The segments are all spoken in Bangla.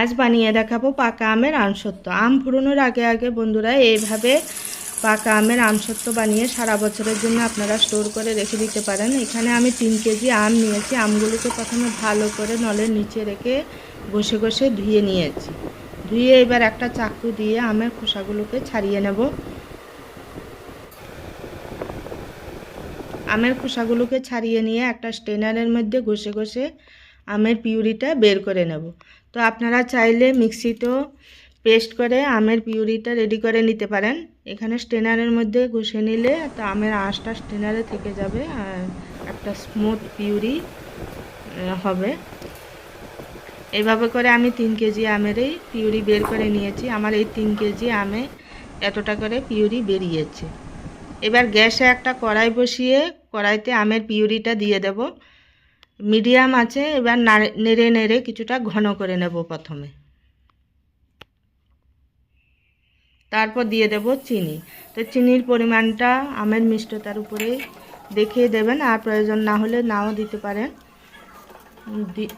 আজ বানিয়ে দেখাবো পাকা আমের আমসত্ব আম ফুরোনোর আগে আগে বন্ধুরা এইভাবে পাকা আমের আমসত্ব বানিয়ে সারা বছরের জন্য আপনারা স্টোর করে রেখে দিতে পারেন। এখানে আমি তিন কেজি আম নিয়েছি। আমগুলোকে প্রথমে ভালো করে নলের নিচে রেখে ঘষে ঘষে ধুয়ে নিয়েছি। ধুয়ে এবার একটা চাকু দিয়ে আমের খোসাগুলোকে ছাড়িয়ে নেব। আমের খোসাগুলোকে ছাড়িয়ে নিয়ে একটা স্টেনারের মধ্যে ঘষে ঘষে আমের পিউরিটা বের করে নেব। তো আপনারা চাইলে মিক্সিতেও পেস্ট করে আমের পিউরিটা রেডি করে নিতে পারেন। এখানে স্টেনারের মধ্যে ঘষে নিলে তো আমের আঁশটা স্টেনারে থেকে যাবে আর একটা স্মুথ পিউরি হবে। এভাবে করে আমি তিন কেজি আমেরই পিউরি বের করে নিয়েছি। আমার এই তিন কেজি আমে এতটা করে পিউরি বেরিয়েছে। এবার গ্যাসে একটা কড়াই বসিয়ে কড়াইতে আমের পিউরিটা দিয়ে দেব। মিডিয়াম আছে, এবার নেড়ে নেড়ে কিছুটা ঘন করে নেব প্রথমে। তারপর দিয়ে দেব চিনি। তো চিনির পরিমাণটা আমের মিষ্টতার উপরে দেখিয়ে দেবেন, আর প্রয়োজন না হলে নাও দিতে পারেন।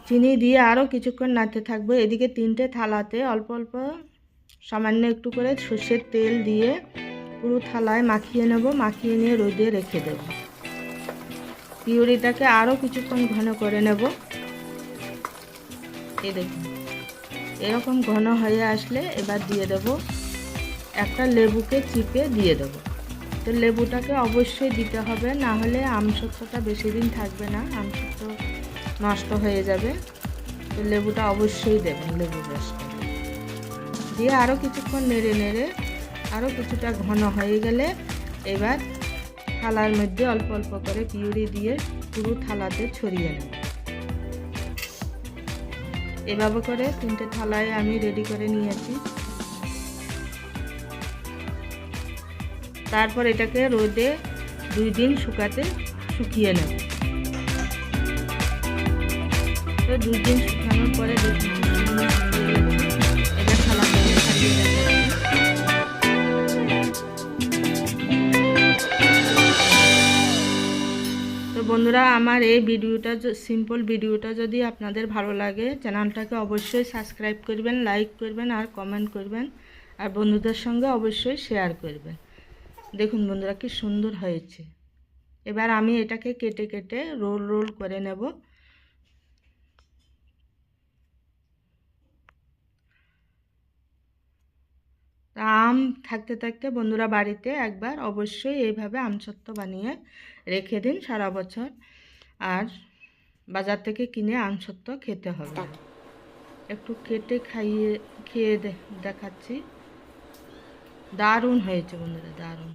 চিনি দিয়ে আরও কিছুক্ষণ নাড়তে থাকব। এদিকে তিনটে থালাতে অল্প অল্প সামান্য একটু করে সর্ষের তেল দিয়ে পুরো থালায় মাখিয়ে নেব। মাখিয়ে নিয়ে রোদে রেখে দেব। পিউরিটাকে আরও কিছুক্ষণ ঘন করে নেব। এই দেখুন, এরকম ঘন হয়ে আসলে এবার দিয়ে দেব। একটা লেবুকে চিপে দিয়ে দেব। তো লেবুটাকে অবশ্যই দিতে হবে, না হলে আমসত্বটা বেশি দিন থাকবে না আমসত্ব নষ্ট হয়ে যাবে। তো লেবুটা অবশ্যই দেবেন লেবু রসটা। দিয়ে আরও কিছুক্ষণ নেড়ে নেড়ে আরও কিছুটা ঘন হয়ে গেলে এবার থালার মধ্যে অল্প অল্প করে পিউরি দিয়ে পুরো থালাতে ছড়িয়ে নেব। এভাবে করে তিনটে থালায় আমি রেডি করে নিয়েছি। তারপর এটাকে রোদে দুই দিন শুকাতে শুকিয়ে নেব। তো দুই দিন বন্ধুরা, আমার এই ভিডিওটা সিম্পল ভিডিওটা যদি আপনাদের ভালো লাগে, চ্যানেলটাকে অবশ্যই সাবস্ক্রাইব করবেন লাইক করবেন আর কমেন্ট করবেন। আর বন্ধুদের সঙ্গে অবশ্যই শেয়ার করবেন। দেখুন বন্ধুরা, কি সুন্দর হয়েছে। এবার আমি এটাকে কেটে কেটে রোল রোল করে নেব। আম থাকতে থাকতে বন্ধুরা বাড়িতে একবার অবশ্যই এইভাবে আমসত্ব বানিয়ে রেখে দিন সারা বছর। আর বাজার থেকে কিনে আমসত্ব খেতে হবে। একটু কেটে খাইয়ে খেয়ে দেখাচ্ছি। দারুণ হয়েছে বন্ধুরা দারুণ।